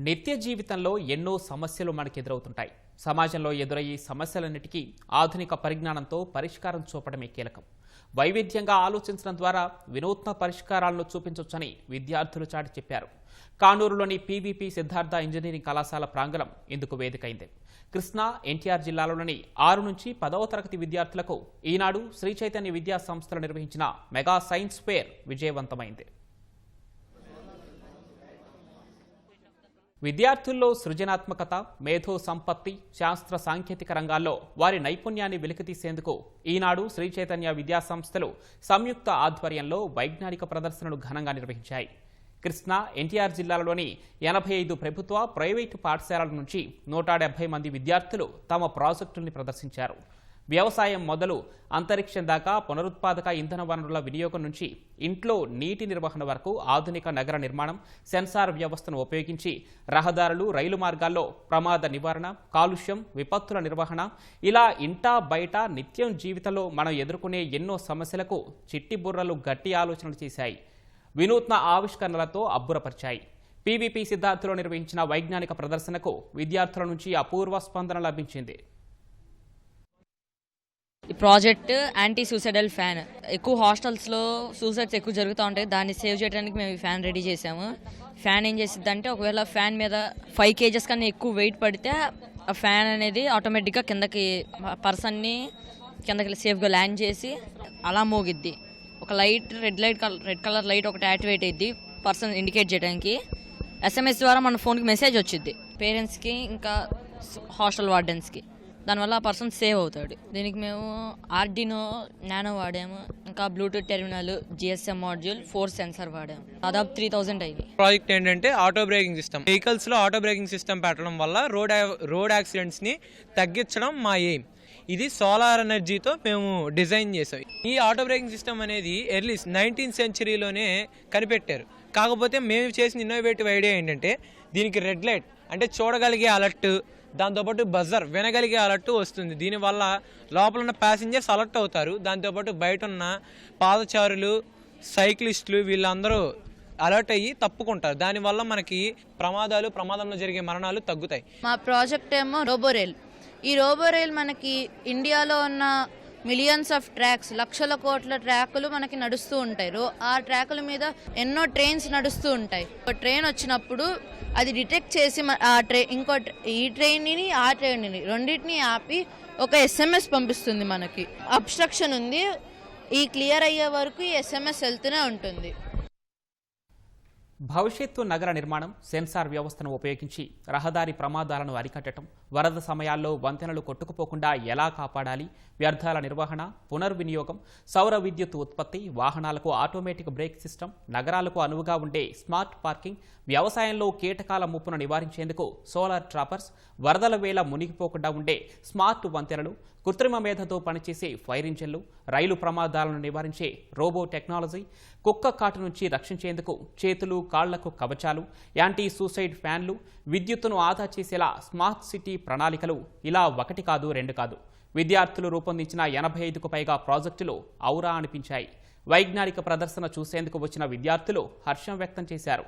నిత్య జీవితంలో ఎన్నో సమస్యలు మనకు ఎదురవుతుంటాయి. సమాజంలో ఎదురయ్యే సమస్యలన్నిటికీ ఆధునిక పరిజ్ఞానంతో పరిష్కారం చూపడమే కీలకం. వైవిధ్యంగా ఆలోచించడం ద్వారా వినూత్న పరిష్కారాలను చూపించవచ్చని విద్యార్థులు చాటి చెప్పారు. కానూరులోని పీవీపీ సిద్ధార్థ ఇంజనీరింగ్ కళాశాల ప్రాంగణం ఇందుకు వేదికైంది. కృష్ణా ఎన్టీఆర్ జిల్లాలోని ఆరు నుంచి పదవ తరగతి విద్యార్థులకు ఈనాడు శ్రీ చైతన్య విద్యా సంస్థలు నిర్వహించిన మెగా సైన్స్ ఫేర్ విజయవంతమైంది. విద్యార్థుల్లో సృజనాత్మకత మేధో సంపత్తి శాస్త్ర సాంకేతిక రంగాల్లో వారి నైపుణ్యాన్ని వెలికితీసేందుకు ఈనాడు శ్రీ చైతన్య విద్యాసంస్థలు సంయుక్త ఆధ్వర్యంలో వైజ్ఞానిక ప్రదర్శనలు ఘనంగా నిర్వహించాయి. కృష్ణా ఎన్టీఆర్ జిల్లాలోని ఎనభై ఐదు ప్రభుత్వ ప్రైవేటు పాఠశాలల నుంచి నూట మంది విద్యార్థులు తమ ప్రాజెక్టుల్ని ప్రదర్శించారు. వ్యవసాయం మొదలు అంతరిక్షం దాకా పునరుత్పాదక ఇంధన వనరుల వినియోగం నుంచి ఇంట్లో నీటి నిర్వహణ వరకు ఆధునిక నగర నిర్మాణం సెన్సార్ వ్యవస్థను ఉపయోగించి రహదారులు రైలు మార్గాల్లో ప్రమాద నివారణ కాలుష్యం విపత్తుల నిర్వహణ ఇలా ఇంటా బయట నిత్యం జీవితంలో మనం ఎదుర్కొనే ఎన్నో సమస్యలకు చిట్టి బుర్రలు గట్టి ఆలోచనలు చేశాయి. వినూత్న ఆవిష్కరణలతో అబ్బురపరిచాయి. పీవీపీ సిద్ధార్థులో నిర్వహించిన వైజ్ఞానిక ప్రదర్శనకు విద్యార్థుల నుంచి అపూర్వ స్పందన లభించింది. ఈ ప్రాజెక్ట్ యాంటీ సూసైడల్ ఫ్యాన్ ఎక్కువ హాస్టల్స్లో సూసైడ్స్ ఎక్కువ జరుగుతూ ఉంటాయి. దాన్ని సేవ్ చేయడానికి మేము ఈ ఫ్యాన్ రెడీ చేసాము ఫ్యాన్ ఏం చేసిద్ది అంటే ఒకవేళ ఫ్యాన్ మీద ఫైవ్ కేజెస్ కన్నా ఎక్కువ వెయిట్ పడితే ఆ ఫ్యాన్ అనేది ఆటోమేటిక్గా కిందకి పర్సన్ని కిందకి సేఫ్గా ల్యాండ్ చేసి అలా మోగిద్ది. ఒక light red light colour red colour light ఒకటి యాక్టివేట్ అయ్యిద్ది పర్సన్ ఇండికేట్ చేయడానికి. ఎస్ఎంఎస్ ద్వారా మన ఫోన్కి మెసేజ్ వచ్చింది పేరెంట్స్కి ఇంకా హాస్టల్ వార్డెన్స్కి దానివల్ల ఆ పర్సన్ సేవ్ అవుతాడు. దీనికి మేము ఆర్డినో నానో వాడాము. ఇంకా Bluetooth terminal GSM module four sensor వాడాము. దాదాపు త్రీ థౌజండ్ అయింది ప్రాజెక్ట్ ఏంటంటే ఆటో బ్రేకింగ్ సిస్టమ్. వెహికల్స్లో ఆటో బ్రేకింగ్ సిస్టమ్ పెట్టడం వల్ల రోడ్ రోడ్ యాక్సిడెంట్స్ని తగ్గించడం మా ఎయిమ్. ఇది సోలార్ ఎనర్జీతో మేము డిజైన్ చేసాం ఈ ఆటో బ్రేకింగ్ సిస్టమ్ అనేది ఎర్లీ నైన్టీన్త్ సెంచరీలోనే కనిపెట్టారు. కాకపోతే మేము చేసిన ఇన్నోవేటివ్ ఐడియా ఏంటంటే దీనికి రెడ్ లైట్ అంటే చూడగలిగే అలర్ట్ దాంతోపాటు బజర్ వినగలిగే అలర్ట్ వస్తుంది. దీనివల్ల లోపల ఉన్న ప్యాసింజర్స్ అలర్ట్ అవుతారు. దాంతోపాటు బయట ఉన్న పాదచారులు సైక్లిస్టులు వీళ్ళందరూ అలర్ట్ అయ్యి తప్పుకుంటారు. దానివల్ల మనకి ప్రమాదాలు ప్రమాదంలో జరిగే మరణాలు తగ్గుతాయి. మా ప్రాజెక్ట్ ఏమో రోబోరేల్. ఈ రోబోరేల్ మనకి ఇండియాలో ఉన్న మిలియన్స్ ఆఫ్ ట్రాక్స్ లక్షల కోట్ల ట్రాకులు మనకి నడుస్తూ ఉంటాయి. రో ఆ ట్రాకుల మీద ఎన్నో ట్రైన్స్ నడుస్తూ ఉంటాయి. ఒక ట్రైన్ వచ్చినప్పుడు అది డిటెక్ట్ చేసి ఆ ట్రై ఇంకో ఈ ట్రైన్ని ఆ ట్రైన్ని రెండింటిని ఆపి ఒక ఎస్ఎంఎస్ పంపిస్తుంది మనకి. అబ్స్ట్రక్షన్ ఉంది. ఈ క్లియర్ అయ్యే వరకు ఈ ఎస్ఎంఎస్ వెళ్తూనే ఉంటుంది. భవిష్యత్తు నగర నిర్మాణం సెన్సార్ వ్యవస్థను ఉపయోగించి రహదారి ప్రమాదాలను అరికట్టడం వరద సమయాల్లో వంతెనలు కొట్టుకుపోకుండా ఎలా కాపాడాలి వ్యర్థాల నిర్వహణ పునర్వినియోగం సౌర విద్యుత్ ఉత్పత్తి వాహనాలకు ఆటోమేటిక్ బ్రేక్ సిస్టమ్ నగరాలకు అనువుగా ఉండే స్మార్ట్ పార్కింగ్ వ్యవసాయంలో కీటకాల ముప్పును నివారించేందుకు సోలార్ ట్రాపర్స్ వరదల వేళ మునిగిపోకుండా ఉండే స్మార్ట్ వంతెనలు కృత్రిమ మేధతో పనిచేసే ఫైర్ ఇంజన్లు రైలు ప్రమాదాలను నివారించే రోబో టెక్నాలజీ కుక్క కాటు నుంచి రక్షించేందుకు చేతులు కాళ్ళకు కవచాలు యాంటీ సూసైడ్ ఫ్యాన్లు విద్యుత్తును ఆదా చేసేలా స్మార్ట్ సిటీ ప్రణాళికలు ఇలా ఒకటి కాదు రెండు కాదు. విద్యార్థులు రూపొందించిన ఎనభై ఐదుకు పైగా ప్రాజెక్టులు ఔరా అనిపించాయి. వైజ్ఞానిక ప్రదర్శన చూసేందుకు వచ్చిన విద్యార్థులు హర్షం వ్యక్తం చేశారు.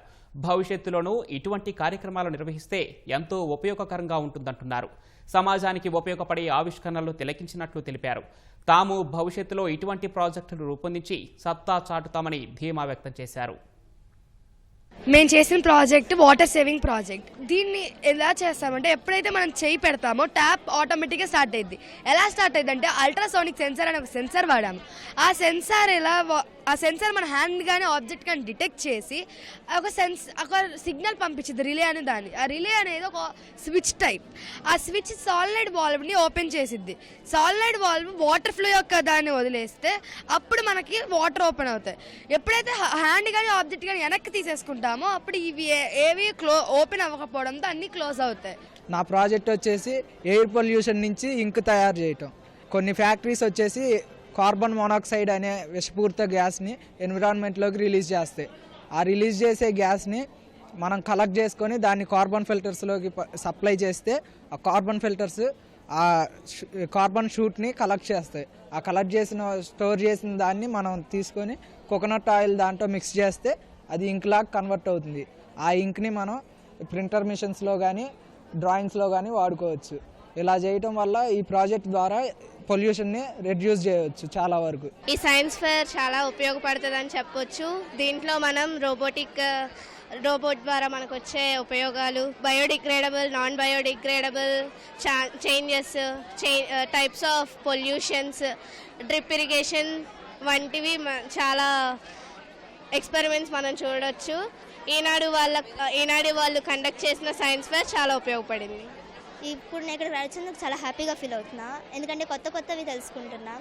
భవిష్యత్తులోనూ ఇటువంటి కార్యక్రమాలు నిర్వహిస్తే ఎంతో ఉపయోగకరంగా ఉంటుందంటున్నారు. సమాజానికి ఉపయోగపడే ఆవిష్కరణలు తిలకించినట్లు తెలిపారు. తాము భవిష్యత్తులో ఇటువంటి ప్రాజెక్టులు రూపొందించి సత్తా చాటుతామని ధీమా వ్యక్తం చేశారు. మేము చేసిన ప్రాజెక్ట్ వాటర్ సేవింగ్ ప్రాజెక్ట్. దీన్ని ఎలా చేస్తామంటే ఎప్పుడైతే మనం చేయి పెడతామో ట్యాప్ ఆటోమేటిక్గా స్టార్ట్ అయ్యింది ఎలా స్టార్ట్ అయ్యింది అంటే అల్ట్రాసోనిక్ సెన్సార్ అనే ఒక సెన్సార్ వాడాము. ఆ సెన్సార్ ఎలా వా- ఆ సెన్సార్ మన హ్యాండ్ కానీ ఆబ్జెక్ట్ కానీ డిటెక్ట్ చేసి ఒక సెన్స్ ఒక సిగ్నల్ పంపించింది రిలే అనే దాన్ని. ఆ రిలే అనేది ఒక స్విచ్ టైప్ ఆ స్విచ్ సాలిడ్ వాల్వ్ని ఓపెన్ చేసిద్ది. సాలిడ్ వాల్వ్ వాటర్ ఫ్లో యొక్క దాన్ని వదిలేస్తే అప్పుడు మనకి వాటర్ ఓపెన్ అవుతాయి. ఎప్పుడైతే హ్యాండ్ కానీ ఆబ్జెక్ట్ కానీ వెనక్కి తీసేసుకుంటామో అప్పుడు ఇవి ఏవి క్లో ఓపెన్ అవ్వకపోవడంతో అన్నీ క్లోజ్ అవుతాయి. నా ప్రాజెక్ట్ వచ్చేసి ఎయిర్ పొల్యూషన్ నుంచి ఇంక్ తయారు చేయటం. కొన్ని ఫ్యాక్టరీస్ వచ్చేసి కార్బన్ మోనాక్సైడ్ అనే విషపూరిత గ్యాస్ని ఎన్విరాన్మెంట్లోకి రిలీజ్ చేస్తాయి. ఆ రిలీజ్ చేసే గ్యాస్ని మనం కలెక్ట్ చేసుకొని దాన్ని కార్బన్ ఫిల్టర్స్లోకి సప్లై చేస్తే ఆ కార్బన్ ఫిల్టర్స్ ఆ కార్బన్ షూట్ని కలెక్ట్ చేస్తాయి. ఆ కలెక్ట్ చేసిన స్టోర్ చేసిన దాన్ని మనం తీసుకొని కోకోనట్ ఆయిల్ దాంట్లో మిక్స్ చేస్తే అది ఇంక్లాగా కన్వర్ట్ అవుతుంది. ఆ ఇంక్ని మనం ప్రింటర్ మిషన్స్లో కానీ డ్రాయింగ్స్లో కానీ వాడుకోవచ్చు. ఇలా చేయటం వల్ల ఈ ప్రాజెక్ట్ ద్వారా పొల్యూషన్ని రెడ్యూస్ చేయవచ్చు చాలా వరకు. ఈ సైన్స్ ఫేర్ చాలా ఉపయోగపడుతుందని చెప్పొచ్చు. దీంట్లో మనం రోబోటిక్ రోబోట్ ద్వారా మనకు వచ్చే ఉపయోగాలు biodegradable non biodegradable changes types of pollutions drip irrigation వంటివి చాలా ఎక్స్పెరిమెంట్స్ మనం చూడొచ్చు. ఈనాడు వాళ్ళ ఈనాడు వాళ్ళు కండక్ట్ చేసిన సైన్స్ ఫేర్ చాలా ఉపయోగపడింది. ఇప్పుడు నేను ఇక్కడ రాసినందుకు చాలా హ్యాపీగా ఫీల్ అవుతున్నా. ఎందుకంటే కొత్త కొత్తవి తెలుసుకుంటున్నాం.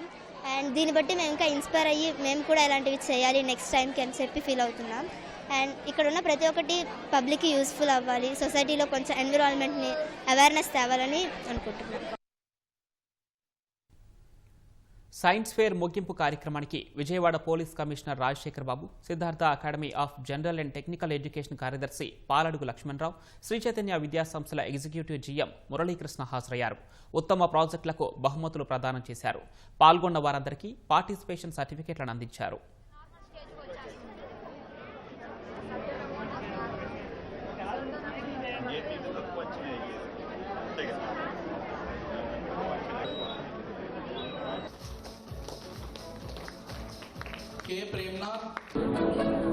అండ్ దీన్ని బట్టి మేము ఇంకా ఇన్స్పైర్ అయ్యి మేము కూడా ఇలాంటివి చేయాలి నెక్స్ట్ టైంకి అని చెప్పి ఫీల్ అవుతున్నాం. అండ్ ఇక్కడ ఉన్న ప్రతి ఒక్కటి పబ్లిక్కి యూస్ఫుల్ అవ్వాలి. సొసైటీలో కొంచెం ఎన్విరాన్మెంట్ని అవేర్నెస్ తేవాలని అనుకుంటున్నాం. సైన్స్ ఫేర్ ముగింపు కార్యక్రమానికి Vijayawada police commissioner Rajasekhar Babu Siddhartha academy of general and technical education కార్యదర్శి పాలడుగు లక్ష్మణరావు శ్రీ చైతన్య విద్యాసంస్థల ఎగ్జిక్యూటివ్ జీఎం మురళీకృష్ణ హాజరయ్యారు. ఉత్తమ ప్రాజెక్టులకు బహుమతులు ప్రదానం చేశారు. పాల్గొన్న వారందరికీ పార్టిసిపేషన్ సర్టిఫికెట్లను అందించారు. के प्रेमनाथ।